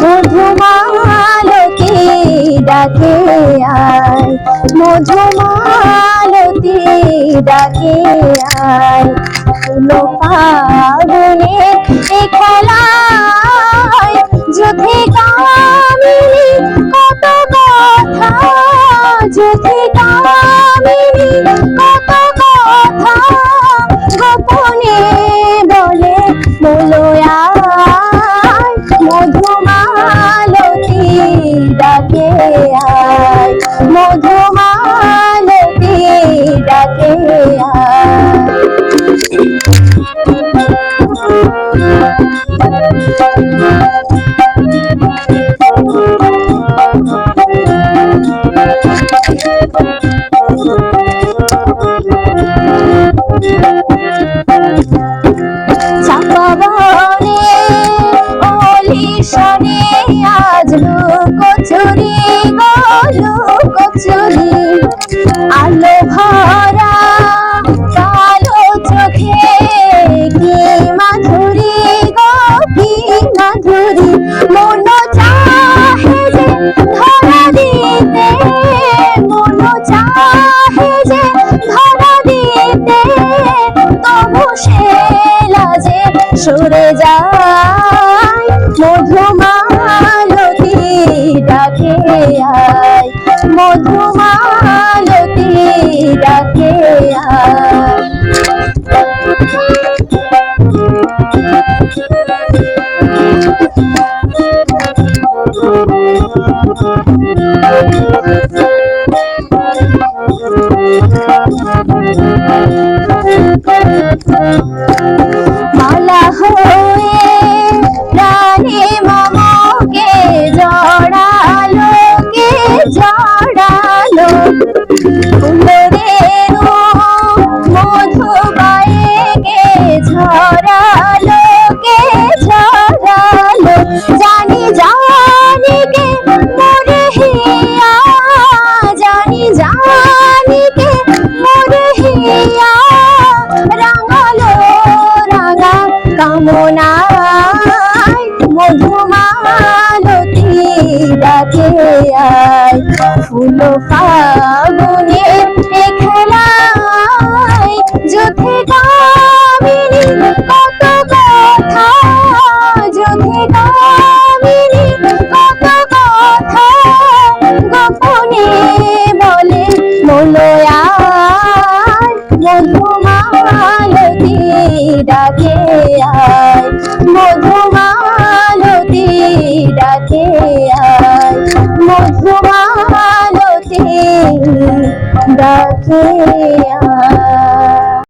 মধুমালতি ডাকে আয় মধুমালতি ডাকে আয়। এ খেলায় যুথে কামিনী কত কথা যুথে কামিনী। মধুমালতি ডাকে আয়। চাপাবনে সরে যায় মধুমালতি ডাকে আয় মধুমালতি ডাকে আয়। কামনায় মধুমালতি ডাকে আয়। ফুল ফাগুনে খেলায়, যুথে কামিনী কত কথা, যুথে কামিনী কত কথা গোপনে বলে মলয়ায় মধুমালতি ডাকে আয় মধুমালতি ডাকে আয় মধুমালতি ডাকে আয়।